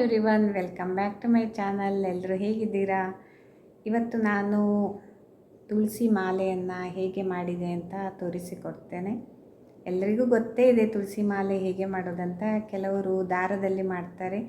Every welcome back to my channel ಎಲ್ಲರೂ ಹೇಗಿದ್ದೀರಾ? ಇವತ್ತು ನಾನು ತುಳಸಿ ಮಾಲೆಯನ್ನು ಹೇಗೆ ಮಾಡಿದೆ ಅಂತ ತೋರಿಸಿಕೊಡ್ತೇನೆ. ಎಲ್ಲರಿಗೂ ಗೊತ್ತೇ ಇದೆ ತುಳಸಿ ಮಾಲೆ ಹೇಗೆ ಮಾಡೋದಂತ. ಕೆಲವರು ದಾರದಲ್ಲಿ ಮಾಡ್ತಾರೆ,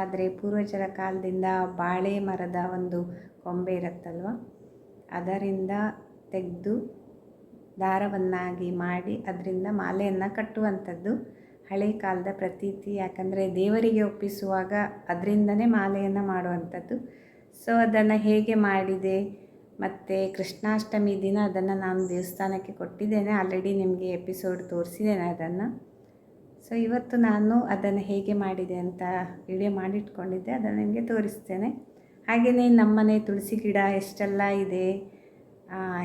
ಆದರೆ ಪೂರ್ವಜರ ಕಾಲದಿಂದ ಬಾಳೆ ಮರದ ಒಂದು ಕೊಂಬೆ ಇರುತ್ತಲ್ವ? ಅದರಿಂದ ತೆಗೆದು ದಾರವನ್ನಾಗಿ ಮಾಡಿ, ಅದರಿಂದ ಮಾಲೆಯನ್ನು ಕಟ್ಟುವಂಥದ್ದು. ಹಳೆ ಕಾಲದ ಪ್ರತೀತಿ, ಯಾಕಂದರೆ ದೇವರಿಗೆ ಒಪ್ಪಿಸುವಾಗ ಅದರಿಂದನೇ ಮಾಲೆಯನ್ನು ಮಾಡುವಂಥದ್ದು. ಸೊ ಅದನ್ನು ಹೇಗೆ ಮಾಡಿದೆ, ಮತ್ತು ಕೃಷ್ಣಾಷ್ಟಮಿ ದಿನ ಅದನ್ನು ನಾನು ದೇವಸ್ಥಾನಕ್ಕೆ ಕೊಟ್ಟಿದ್ದೇನೆ. ಆಲ್ರೆಡಿ ನಿಮಗೆ ಎಪಿಸೋಡ್ ತೋರಿಸಿದ್ದೇನೆ ಅದನ್ನು. ಸೊ ಇವತ್ತು ನಾನು ಅದನ್ನು ಹೇಗೆ ಮಾಡಿದೆ ಅಂತ ವಿಡಿಯೋ ಮಾಡಿಟ್ಕೊಂಡಿದ್ದೆ, ಅದನ್ನು ನಿಮಗೆ ತೋರಿಸ್ತೇನೆ. ಹಾಗೆಯೇ ನಮ್ಮನೆ ತುಳಸಿ ಗಿಡ ಎಷ್ಟೆಲ್ಲ ಇದೆ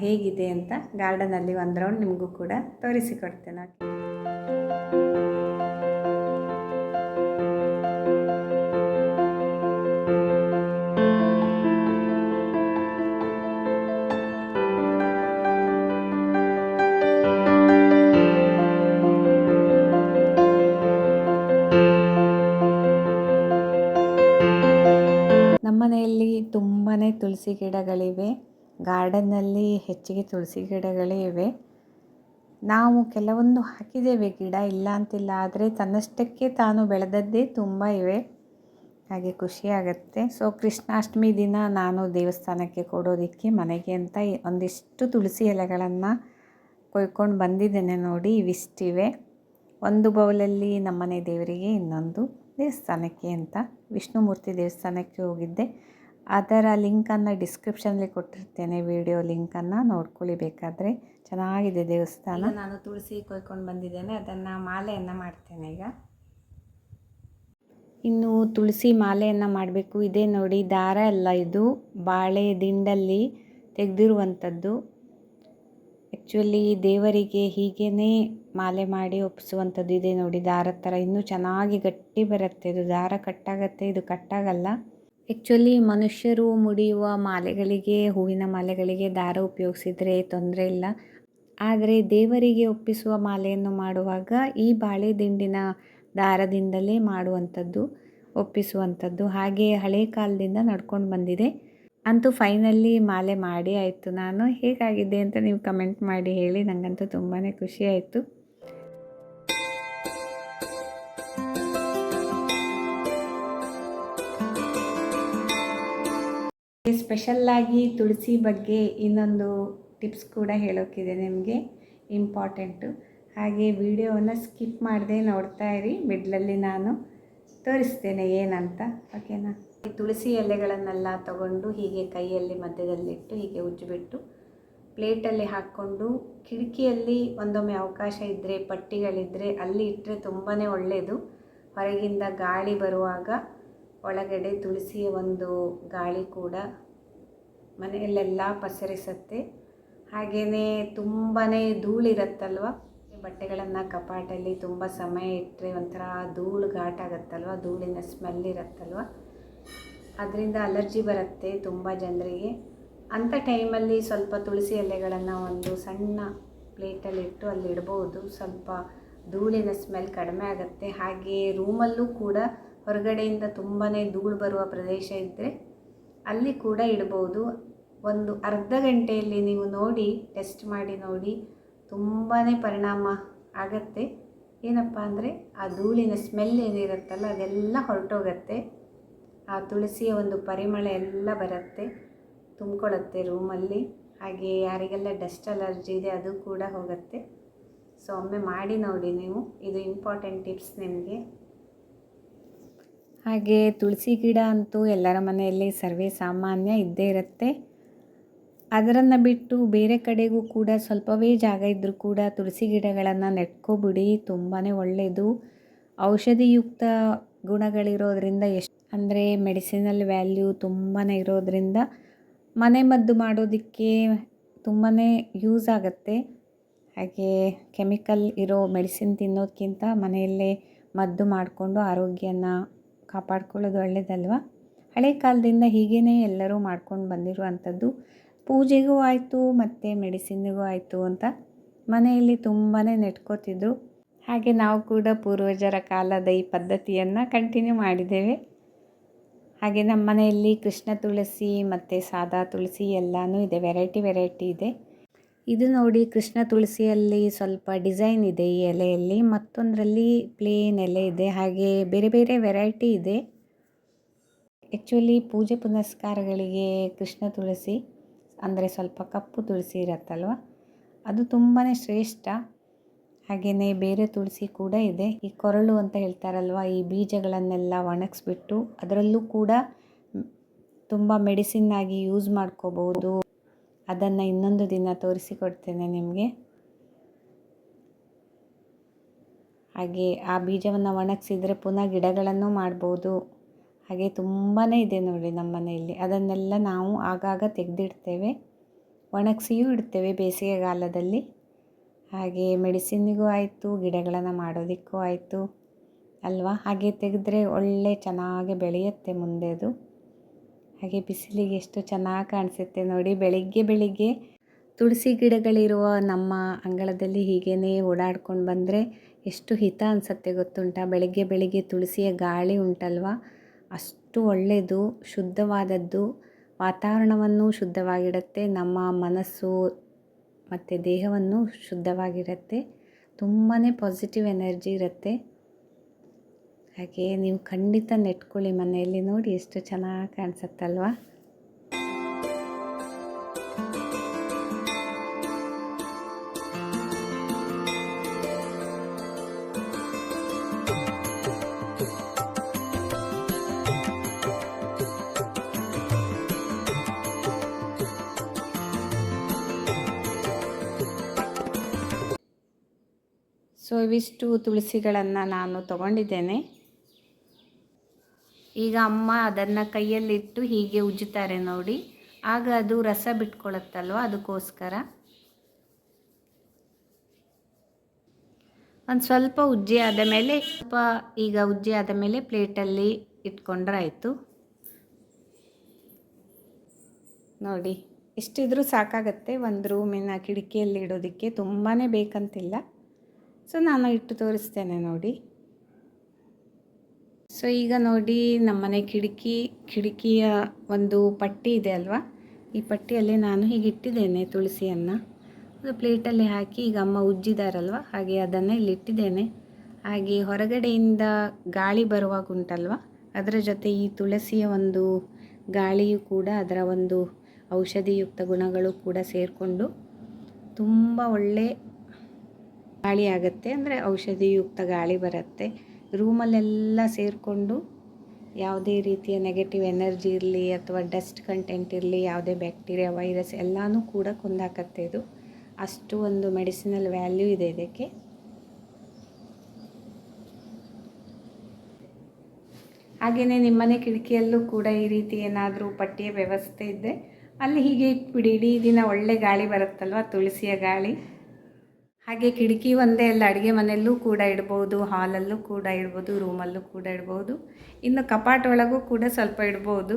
ಹೇಗಿದೆ ಅಂತ ಗಾರ್ಡನಲ್ಲಿ ಒಂದು ರೌಂಡ್ ನಿಮಗೂ ಕೂಡ ತೋರಿಸಿಕೊಡ್ತೇನೆ. ತುಂಬಾ ತುಳಸಿ ಗಿಡಗಳಿವೆ. ಗಾರ್ಡನ್ನಲ್ಲಿ ಹೆಚ್ಚಿಗೆ ತುಳಸಿ ಗಿಡಗಳೇ ಇವೆ. ನಾವು ಕೆಲವೊಂದು ಹಾಕಿದ್ದೇವೆ. ಗಿಡ ಇಲ್ಲ ಅಂತಿಲ್ಲ, ಆದರೆ ತನ್ನಷ್ಟಕ್ಕೆ ತಾನು ಬೆಳೆದದ್ದೇ ತುಂಬ ಇವೆ. ಹಾಗೆ ಖುಷಿಯಾಗತ್ತೆ ಸೊ ಕೃಷ್ಣಾಷ್ಟಮಿ ದಿನ ನಾನು ದೇವಸ್ಥಾನಕ್ಕೆ ಕೊಡೋದಕ್ಕೆ ಮನೆಗೆ ಅಂತ ಒಂದಿಷ್ಟು ತುಳಸಿ ಎಲೆಗಳನ್ನು ಕೊಯ್ಕೊಂಡು ಬಂದಿದ್ದೇನೆ ನೋಡಿ, ಇವಿಷ್ಟಿವೆ. ಒಂದು ಬೌಲಲ್ಲಿ ನಮ್ಮನೆ ದೇವರಿಗೆ ಇನ್ನೊಂದು ದೇವಸ್ಥಾನಕ್ಕೆ ಅಂತ, ವಿಷ್ಣುಮೂರ್ತಿ ದೇವಸ್ಥಾನಕ್ಕೆ ಹೋಗಿದ್ದೆ. ಅದರ ಲಿಂಕನ್ನು ಡಿಸ್ಕ್ರಿಪ್ಷನಲ್ಲಿ ಕೊಟ್ಟಿರ್ತೇನೆ ವಿಡಿಯೋ ಲಿಂಕನ್ನು ನೋಡ್ಕೊಳ್ಳಿ ಬೇಕಾದರೆ. ಚೆನ್ನಾಗಿದೆ ದೇವಸ್ಥಾನ. ನಾನು ತುಳಸಿ ಕೊಯ್ಕೊಂಡು ಬಂದಿದ್ದೇನೆ ಅದನ್ನು ಮಾಲೆಯನ್ನು ಮಾಡ್ತೇನೆ ಈಗ. ಇನ್ನು ತುಳಸಿ ಮಾಲೆಯನ್ನು ಮಾಡಬೇಕು. ಇದೇ ನೋಡಿ ದಾರ ಎಲ್ಲ ಇದು. ಬಾಳೆ ದಿಂಡಲ್ಲಿ ತೆಗೆದಿರುವಂಥದ್ದು. ಆ್ಯಕ್ಚುಲಿ ದೇವರಿಗೆ ಹೀಗೇ ಮಾಲೆ ಮಾಡಿ ಒಪ್ಪಿಸುವಂಥದ್ದು ಇದೆ ನೋಡಿ ದಾರ ಥರ. ಇನ್ನೂ ಚೆನ್ನಾಗಿ ಗಟ್ಟಿ ಬರುತ್ತೆ. ಇದು ದಾರ ಕಟ್ಟಾಗತ್ತೆ ಇದು ಕಟ್ಟಾಗಲ್ಲ. ಆ್ಯಕ್ಚುಲಿ ಮನುಷ್ಯರು ಮುಡಿಯುವ ಮಾಲೆಗಳಿಗೆ, ಹೂವಿನ ಮಾಲೆಗಳಿಗೆ ದಾರ ಉಪಯೋಗಿಸಿದರೆ ತೊಂದರೆ ಇಲ್ಲ. ಆದರೆ ದೇವರಿಗೆ ಒಪ್ಪಿಸುವ ಮಾಲೆಯನ್ನು ಮಾಡುವಾಗ ಈ ಬಾಳೆ ದಿಂಡಿನ ದಾರದಿಂದಲೇ ಮಾಡುವಂಥದ್ದು, ಒಪ್ಪಿಸುವಂಥದ್ದು. ಹಾಗೆ ಹಳೆ ಕಾಲದಿಂದ ನಡ್ಕೊಂಡು ಬಂದಿದೆ. ಅಂತೂ ಫೈನಲಿ ಮಾಲೆ ಮಾಡಿ ಆಯಿತು. ನಾನು ಹೇಗಾಗಿದೆ ಅಂತ ನೀವು ಕಮೆಂಟ್ ಮಾಡಿ ಹೇಳಿ. ನನಗಂತೂ ತುಂಬಾ ಖುಷಿ ಆಯಿತು. ಸ್ಪೆಷಲ್ಲಾಗಿ ತುಳಸಿ ಬಗ್ಗೆ ಇನ್ನೊಂದು ಟಿಪ್ಸ್ ಕೂಡ ಹೇಳೋಕ್ಕಿದೆ ನಿಮಗೆ ಇಂಪಾರ್ಟೆಂಟು ಹಾಗೆ ವಿಡಿಯೋವನ್ನು ಸ್ಕಿಪ್ ಮಾಡದೆ ನೋಡ್ತಾ ಇರಿ ಮಿಡ್ಲಲ್ಲಿ ನಾನು ತೋರಿಸ್ತೇನೆ ಏನಂತ ಓಕೆನಾ ಈ ತುಳಸಿ ಎಲೆಗಳನ್ನೆಲ್ಲ ತಗೊಂಡು ಹೀಗೆ ಕೈಯಲ್ಲಿ ಮಧ್ಯದಲ್ಲಿಟ್ಟು ಹೀಗೆ ಉಜ್ಜಿಬಿಟ್ಟು ಪ್ಲೇಟಲ್ಲಿ ಹಾಕ್ಕೊಂಡು ಕಿಟಕಿಯಲ್ಲಿ ಒಂದೊಮ್ಮೆ ಅವಕಾಶ ಇದ್ದರೆ ಪಟ್ಟಿಗಳಿದ್ದರೆ ಅಲ್ಲಿ ಇಟ್ಟರೆ ತುಂಬಾ ಒಳ್ಳೆಯದು ಹೊರಗಿಂದ ಗಾಳಿ ಬರುವಾಗ ಒಳಗಡೆ ತುಳಸಿಯ ಒಂದು ಗಾಳಿ ಕೂಡ ಮನೆಯಲ್ಲೆಲ್ಲ ಪಸರಿಸುತ್ತೆ. ಹಾಗೆಯೇ ತುಂಬಾ ಧೂಳಿರತ್ತಲ್ವ? ಬಟ್ಟೆಗಳನ್ನು ಕಪಾಟಲ್ಲಿ ತುಂಬ ಸಮಯ ಇಟ್ಟರೆ ಒಂಥರ ಧೂಳು ಘಾಟಾಗತ್ತಲ್ವ ಧೂಳಿನ ಸ್ಮೆಲ್ ಇರುತ್ತಲ್ವ? ಅದರಿಂದ ಅಲರ್ಜಿ ಬರುತ್ತೆ ತುಂಬ ಜನರಿಗೆ. ಅಂಥ ಟೈಮಲ್ಲಿ ಸ್ವಲ್ಪ ತುಳಸಿ ಎಲೆಗಳನ್ನು ಒಂದು ಸಣ್ಣ ಪ್ಲೇಟಲ್ಲಿ ಇಟ್ಟು ಅಲ್ಲಿ ಇಡ್ಬೋದು. ಸ್ವಲ್ಪ ಧೂಳಿನ ಸ್ಮೆಲ್ ಕಡಿಮೆ ಆಗುತ್ತೆ. ಹಾಗೆಯೇ ರೂಮಲ್ಲೂ ಕೂಡ ಹೊರಗಡೆಯಿಂದ ತುಂಬಾ ಧೂಳು ಬರುವ ಪ್ರದೇಶ ಇದ್ದರೆ ಅಲ್ಲಿ ಕೂಡ ಇಡ್ಬೋದು ಒಂದು ಅರ್ಧ ಗಂಟೆಯಲ್ಲಿ ನೀವು ನೋಡಿ, ಟೆಸ್ಟ್ ಮಾಡಿ ನೋಡಿ ತುಂಬಾ ಪರಿಣಾಮ ಆಗತ್ತೆ. ಏನಪ್ಪ ಅಂದರೆ, ಆ ಧೂಳಿನ ಸ್ಮೆಲ್ ಏನಿರುತ್ತಲ್ಲ, ಅದೆಲ್ಲ ಹೊರಟೋಗತ್ತೆ. ಆ ತುಳಸಿಯ ಒಂದು ಪರಿಮಳ ಎಲ್ಲ ಬರುತ್ತೆ ತುಂಬಿಕೊಳ್ಳುತ್ತೆ ರೂಮಲ್ಲಿ ಹಾಗೆ ಯಾರಿಗೆಲ್ಲ ಡಸ್ಟ್ ಅಲರ್ಜಿ ಇದೆ, ಅದು ಕೂಡ ಹೋಗುತ್ತೆ. ಸೊ ಒಮ್ಮೆ ಮಾಡಿ ನೋಡಿ ನೀವು. ಇದು ಇಂಪಾರ್ಟೆಂಟ್ ಟಿಪ್ಸ್ ನಿಮಗೆ. ಹಾಗೆ ತುಳಸಿ ಗಿಡ ಅಂತೂ ಎಲ್ಲರ ಮನೆಯಲ್ಲಿ ಸರ್ವೇ ಸಾಮಾನ್ಯ ಇದ್ದೇ ಇರುತ್ತೆ. ಅದರನ್ನು ಬಿಟ್ಟು ಬೇರೆ ಕಡೆಗೂ ಕೂಡ ಸ್ವಲ್ಪವೇ ಜಾಗ ಇದ್ದರೂ ಕೂಡ ತುಳಸಿ ಗಿಡಗಳನ್ನು ನೆಟ್ಕೋಬಿಡಿ ತುಂಬಾ ಒಳ್ಳೆಯದು ಔಷಧಿಯುಕ್ತ ಗುಣಗಳಿರೋದ್ರಿಂದ ಎಷ್ಟು ಅಂದರೆ ಮೆಡಿಸಿನಲ್ ವ್ಯಾಲ್ಯೂ ತುಂಬಾ ಇರೋದ್ರಿಂದ ಮನೆ ಮದ್ದು ಮಾಡೋದಕ್ಕೆ ತುಂಬಾ ಯೂಸ್ ಆಗುತ್ತೆ. ಹಾಗೆ ಕೆಮಿಕಲ್ ಇರೋ ಮೆಡಿಸಿನ್ ತಿನ್ನೋದಕ್ಕಿಂತ ಮನೆಯಲ್ಲೇ ಮದ್ದು ಮಾಡಿಕೊಂಡು ಆರೋಗ್ಯನ ಕಾಪಾಡ್ಕೊಳ್ಳೋದು ಒಳ್ಳೆಯದಲ್ವ ಹಳೆ ಕಾಲದಿಂದ ಹೀಗೇ ಎಲ್ಲರೂ ಮಾಡ್ಕೊಂಡು ಬಂದಿರುವಂಥದ್ದು. ಪೂಜೆಗೂ ಆಯಿತು, ಮತ್ತು ಮೆಡಿಸಿನ್ನಿಗೂ ಆಯಿತು ಅಂತ ಮನೆಯಲ್ಲಿ ತುಂಬಾ ನೆಟ್ಕೋತಿದ್ರು. ಹಾಗೆ ನಾವು ಕೂಡ ಪೂರ್ವಜರ ಕಾಲದ ಈ ಪದ್ಧತಿಯನ್ನು ಕಂಟಿನ್ಯೂ ಮಾಡಿದ್ದೇವೆ. ಹಾಗೆ ನಮ್ಮ ಮನೆಯಲ್ಲಿ ಕೃಷ್ಣ ತುಳಸಿ ಮತ್ತು ಸಾದಾ ತುಳಸಿ ಎಲ್ಲನೂ ಇದೆ ವೆರೈಟಿ ವೆರೈಟಿ ಇದೆ. ಇದು ನೋಡಿ ಕೃಷ್ಣ ತುಳಸಿಯಲ್ಲಿ ಸ್ವಲ್ಪ ಡಿಸೈನ್ ಇದೆ ಈ ಎಲೆಯಲ್ಲಿ. ಮತ್ತೊಂದರಲ್ಲಿ ಪ್ಲೇನ್ ಎಲೆ ಇದೆ. ಹಾಗೆ ಬೇರೆ ಬೇರೆ ವೆರೈಟಿ ಇದೆ. ಆ್ಯಕ್ಚುಲಿ ಪೂಜೆ ಪುನಸ್ಕಾರಗಳಿಗೆ ಕೃಷ್ಣ ತುಳಸಿ, ಅಂದರೆ ಸ್ವಲ್ಪ ಕಪ್ಪು ತುಳಸಿ ಇರುತ್ತಲ್ವ? ಅದು ತುಂಬಾ ಶ್ರೇಷ್ಠ. ಹಾಗೆಯೇ ಬೇರೆ ತುಳಸಿ ಕೂಡ ಇದೆ. ಈ ಕೊರಳು ಅಂತ ಹೇಳ್ತಾರಲ್ವ, ಈ ಬೀಜಗಳನ್ನೆಲ್ಲ ಒಣಗಿಸ್ಬಿಟ್ಟು ಅದರಲ್ಲೂ ಕೂಡ ತುಂಬ ಮೆಡಿಸಿನ್ ಆಗಿ ಯೂಸ್ ಮಾಡ್ಕೋಬೋದು ಅದನ್ನು ಇನ್ನೊಂದು ದಿನ ತೋರಿಸಿಕೊಡ್ತೇನೆ ನಿಮಗೆ. ಹಾಗೆ ಆ ಬೀಜವನ್ನು ಒಣಗಿಸಿದರೆ ಪುನಃ ಗಿಡಗಳನ್ನು ಮಾಡ್ಬೋದು. ಹಾಗೆ ತುಂಬಾ ಇದೆ ನೋಡಿ ನಮ್ಮ ಮನೆಯಲ್ಲಿ. ಅದನ್ನೆಲ್ಲ ನಾವು ಆಗಾಗ ತೆಗೆದಿಡ್ತೇವೆ. ಒಣಗಿಸಿಯೂ ಇಡ್ತೇವೆ ಬೇಸಿಗೆಗಾಲದಲ್ಲಿ. ಹಾಗೆ ಮೆಡಿಸಿನ್ನಿಗೂ ಆಯಿತು, ಗಿಡಗಳನ್ನು ಮಾಡೋದಕ್ಕೂ ಆಯಿತು ಅಲ್ವಾ? ಹಾಗೆ ತೆಗೆದ್ರೆ ಒಳ್ಳೆ ಚೆನ್ನಾಗಿ ಬೆಳೆಯುತ್ತೆ ಮುಂದೆ ಅದು. ಹಾಗೆ ಬಿಸಿಲಿಗೆ ಎಷ್ಟು ಚೆನ್ನಾಗಿ ಕಾಣಿಸುತ್ತೆ ನೋಡಿ. ಬೆಳಿಗ್ಗೆ ಬೆಳಿಗ್ಗೆ ತುಳಸಿ ಗಿಡಗಳಿರುವ ನಮ್ಮ ಅಂಗಳದಲ್ಲಿ ಹೀಗೇ ಓಡಾಡ್ಕೊಂಡು ಬಂದರೆ ಎಷ್ಟು ಹಿತ ಅನಿಸುತ್ತೆ ಗೊತ್ತುಂಟ? ಬೆಳಿಗ್ಗೆ ಬೆಳಿಗ್ಗೆ ತುಳಸಿಯ ಗಾಳಿ ಉಂಟಲ್ವ? ಅಷ್ಟು ಒಳ್ಳೆಯದು ಶುದ್ಧವಾದದ್ದು, ವಾತಾವರಣವನ್ನು ಶುದ್ಧವಾಗಿಡುತ್ತೆ, ನಮ್ಮ ಮನಸ್ಸು ಮತ್ತು ದೇಹವನ್ನು ಶುದ್ಧವಾಗಿರುತ್ತೆ ತುಂಬಾ ಪಾಸಿಟಿವ್ ಎನರ್ಜಿ ಇರುತ್ತೆ. ಹಾಗೆ ನೀವು ಖಂಡಿತ ನೆಟ್ಕೊಳ್ಳಿ ಮನೆಯಲ್ಲಿ ನೋಡಿ ಎಷ್ಟು ಚೆನ್ನಾಗಿ ಕಾಣಿಸುತ್ತಲ್ವಾ? ಸೊ ಇವಿಷ್ಟು ತುಳಸಿಗಳನ್ನು ನಾನು ತಗೊಂಡಿದ್ದೇನೆ. ಈಗ ಅಮ್ಮ ಅದನ್ನು ಕೈಯಲ್ಲಿಟ್ಟು ಹೀಗೆ ಉಜ್ಜುತ್ತಾರೆ ನೋಡಿ. ಆಗ ಅದು ರಸ ಬಿಟ್ಕೊಳತ್ತಲ್ವ? ಅದಕ್ಕೋಸ್ಕರ. ಒಂದು ಸ್ವಲ್ಪ ಉಜ್ಜಿ ಆದ ಮೇಲೆ, ಸ್ವಲ್ಪ ಈಗ ಉಜ್ಜಿ ಆದ ಮೇಲೆ ಪ್ಲೇಟಲ್ಲಿ ಇಟ್ಕೊಂಡ್ರೆ ಆಯಿತು. ನೋಡಿ ಎಷ್ಟಿದ್ರೂ ಸಾಕಾಗತ್ತೆ. ಒಂದು ರೂಮಿನ ಕಿಟಕಿಯಲ್ಲಿ ಇಡೋದಕ್ಕೆ ತುಂಬಾ ಬೇಕಂತಿಲ್ಲ. ಸೊ, ನಾನು ಇಟ್ಟು ತೋರಿಸ್ತೇನೆ ನೋಡಿ. ಸೊ ಈಗ ನೋಡಿ ನಮ್ಮನೆ ಕಿಟಕಿ, ಕಿಟಕಿಯ ಒಂದು ಪಟ್ಟಿ ಇದೆ ಅಲ್ವಾ? ಈ ಪಟ್ಟಿಯಲ್ಲಿ ನಾನು ಹೀಗೆ ಇಟ್ಟಿದ್ದೇನೆ ತುಳಸಿಯನ್ನು. ಅದು ಪ್ಲೇಟಲ್ಲಿ ಹಾಕಿ ಈಗ ಅಮ್ಮ ಉಜ್ಜಿದಾರಲ್ವ? ಹಾಗೆ ಅದನ್ನು ಇಲ್ಲಿ ಇಟ್ಟಿದ್ದೇನೆ. ಹಾಗೆ ಹೊರಗಡೆಯಿಂದ ಗಾಳಿ ಬರುವಾಗ ಉಂಟಲ್ವ? ಅದರ ಜೊತೆ ಈ ತುಳಸಿಯ ಒಂದು ಗಾಳಿಯು ಕೂಡ ಅದರ ಒಂದು ಔಷಧಿಯುಕ್ತ ಗುಣಗಳು ಕೂಡ ಸೇರಿಕೊಂಡು ತುಂಬ ಒಳ್ಳೆ ಗಾಳಿ ಆಗುತ್ತೆ. ಅಂದರೆ ಔಷಧಿಯುಕ್ತ ಗಾಳಿ ಬರುತ್ತೆ. ರೂಮಲ್ಲೆಲ್ಲ ಸೇರಿಕೊಂಡು ಯಾವುದೇ ರೀತಿಯ ನೆಗೆಟಿವ್ ಎನರ್ಜಿ ಇರಲಿ ಅಥವಾ ಡಸ್ಟ್ ಕಂಟೆಂಟ್ ಇರಲಿ, ಯಾವುದೇ ಬ್ಯಾಕ್ಟೀರಿಯಾ ವೈರಸ್ ಎಲ್ಲನೂ ಕೂಡ ಕೊಂದಾಕತ್ತೆ ಇದು. ಅಷ್ಟು ಒಂದು ಮೆಡಿಸಿನಲ್ ವ್ಯಾಲ್ಯೂ ಇದೆ ಇದಕ್ಕೆ. ಹಾಗೆಯೇ ನಿಮ್ಮನೆ ಕಿಟಕಿಯಲ್ಲೂ ಕೂಡ ಈ ರೀತಿ ಏನಾದರೂ ಪಟ್ಟಿಯ ವ್ಯವಸ್ಥೆ ಇದೆ. ಅಲ್ಲಿ ಹೀಗೆ ಇಟ್ಬಿಡಿ, ಇಡೀ ದಿನ ಒಳ್ಳೆ ಗಾಳಿ ಬರುತ್ತಲ್ವ, ತುಳಸಿಯ ಗಾಳಿ. ಹಾಗೆ ಕಿಟಕಿ ಒಂದೇ ಅಲ್ಲ, ಅಡುಗೆ ಮನೆಯಲ್ಲೂ ಕೂಡ ಇಡ್ಬೋದು, ಹಾಲಲ್ಲೂ ಕೂಡ ಇಡ್ಬೋದು, ರೂಮಲ್ಲೂ ಕೂಡ ಇಡ್ಬೋದು. ಇನ್ನು ಕಪಾಟ ಒಳಗೂ ಕೂಡ ಸ್ವಲ್ಪ ಇಡ್ಬೋದು.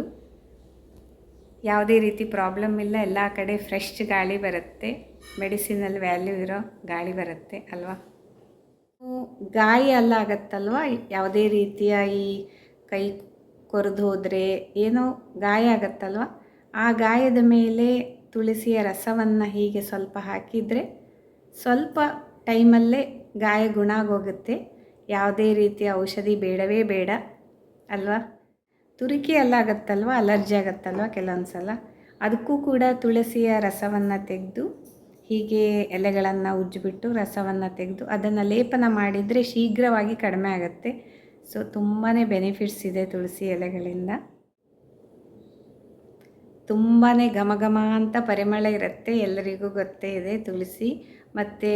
ಯಾವುದೇ ರೀತಿ ಪ್ರಾಬ್ಲಮ್ ಇಲ್ಲ, ಎಲ್ಲ ಕಡೆ ಫ್ರೆಶ್ ಗಾಳಿ ಬರುತ್ತೆ. ಮೆಡಿಸಿನಲ್ ವ್ಯಾಲ್ಯೂ ಇರೋ ಗಾಳಿ ಬರುತ್ತೆ, ಅಲ್ವಾ? ಗಾಯ ಎಲ್ಲ ಆಗತ್ತಲ್ವ? ಯಾವುದೇ ರೀತಿಯ ಈ ಕೈ ಕೊರೆದು ಹೋದರೆ ಏನೋ ಗಾಯ ಆಗತ್ತಲ್ವ? ಆ ಗಾಯದ ಮೇಲೆ ತುಳಸಿಯ ರಸವನ್ನು ಹೀಗೆ ಸ್ವಲ್ಪ ಹಾಕಿದರೆ ಸ್ವಲ್ಪ ಟೈಮಲ್ಲೇ ಗಾಯ ಗುಣ ಆಗೋಗುತ್ತೆ ಯಾವುದೇ ರೀತಿಯ ಔಷಧಿ ಬೇಡವೇ ಬೇಡ, ಅಲ್ವಾ? ತುರಿಕೆ ಎಲ್ಲ ಆಗತ್ತಲ್ವ? ಅಲರ್ಜಿ ಆಗುತ್ತಲ್ವ ಕೆಲವೊಂದು ಸಲ ಅದಕ್ಕೂ ಕೂಡ ತುಳಸಿಯ ರಸವನ್ನು ತೆಗೆದು, ಹೀಗೆ ಎಲೆಗಳನ್ನು ಉಜ್ಜಿಬಿಟ್ಟು ರಸವನ್ನು ತೆಗೆದು, ಅದನ್ನು ಲೇಪನ ಮಾಡಿದರೆ ಶೀಘ್ರವಾಗಿ ಕಡಿಮೆ ಆಗುತ್ತೆ. ಸೊ ತುಂಬಾ ಬೆನಿಫಿಟ್ಸ್ ಇದೆ ತುಳಸಿ ಎಲೆಗಳಿಂದ. ತುಂಬಾ ಘಮ ಘಮ ಅಂತ ಪರಿಮಳ ಇರುತ್ತೆ, ಎಲ್ಲರಿಗೂ ಗೊತ್ತೇ ಇದೆ ತುಳಸಿ. ಮತ್ತು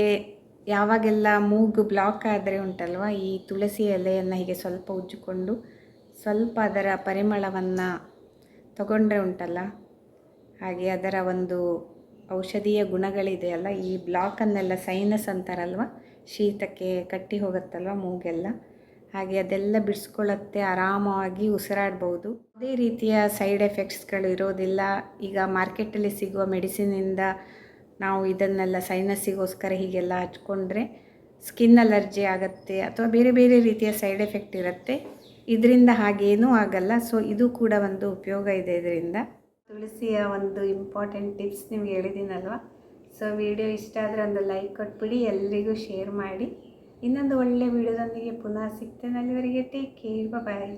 ಯಾವಾಗೆಲ್ಲ ಮೂಗು ಬ್ಲಾಕ್ ಆದರೆ ಉಂಟಲ್ವ, ಈ ತುಳಸಿ ಎಲೆಯನ್ನು ಹೀಗೆ ಸ್ವಲ್ಪ ಉಜ್ಜಿಕೊಂಡು ಸ್ವಲ್ಪ ಅದರ ಪರಿಮಳವನ್ನು ತಗೊಂಡ್ರೆ ಉಂಟಲ್ಲ? ಹಾಗೆ ಅದರ ಒಂದು ಔಷಧೀಯ ಗುಣಗಳಿದೆಯಲ್ಲ ಈ ಬ್ಲಾಕನ್ನೆಲ್ಲ ಸೈನಸ್ ಅಂತಾರಲ್ವ, ಶೀತಕ್ಕೆ ಕಟ್ಟಿ ಹೋಗುತ್ತಲ್ವ ಮೂಗೆಲ್ಲ? ಹಾಗೆ ಅದೆಲ್ಲ ಬಿಡಿಸ್ಕೊಳ್ಳುತ್ತೆ ಆರಾಮವಾಗಿ ಉಸಿರಾಡ್ಬೋದು. ಯಾವುದೇ ರೀತಿಯ ಸೈಡ್ ಎಫೆಕ್ಟ್ಸ್ಗಳು ಇರೋದಿಲ್ಲ. ಈಗ ಮಾರ್ಕೆಟಲ್ಲಿ ಸಿಗುವ ಮೆಡಿಸಿನಿಂದ ನಾವು ಇದನ್ನೆಲ್ಲ ಸೈನಸ್ಸಿಗೋಸ್ಕರ ಹೀಗೆಲ್ಲ ಹಚ್ಕೊಂಡ್ರೆ ಸ್ಕಿನ್ ಅಲರ್ಜಿ ಆಗುತ್ತೆ ಅಥವಾ ಬೇರೆ ಬೇರೆ ರೀತಿಯ ಸೈಡ್ ಎಫೆಕ್ಟ್ ಇರುತ್ತೆ. ಇದರಿಂದ ಹಾಗೇನೂ ಆಗಲ್ಲ. ಸೊ ಇದು ಕೂಡ ಒಂದು ಉಪಯೋಗ ಇದೆ ಇದರಿಂದ. ತುಳಸಿಯ ಒಂದು ಇಂಪಾರ್ಟೆಂಟ್ ಟಿಪ್ಸ್ ನಿಮ್ಗೆ ಹೇಳಿದ್ದೀನಲ್ವ? ಸೊ ವಿಡಿಯೋ ಇಷ್ಟ ಆದರೆ ಒಂದು ಲೈಕ್ ಕೊಟ್ಬಿಡಿ, ಎಲ್ರಿಗೂ ಶೇರ್ ಮಾಡಿ. ಇನ್ನೊಂದು ಒಳ್ಳೆ ವಿಡಿಯೋದೊಂದಿಗೆ ಪುನಃ ಸಿಗ್ತೇನೆ ಅಲ್ಲಿವರೆಗೆ. Take care bye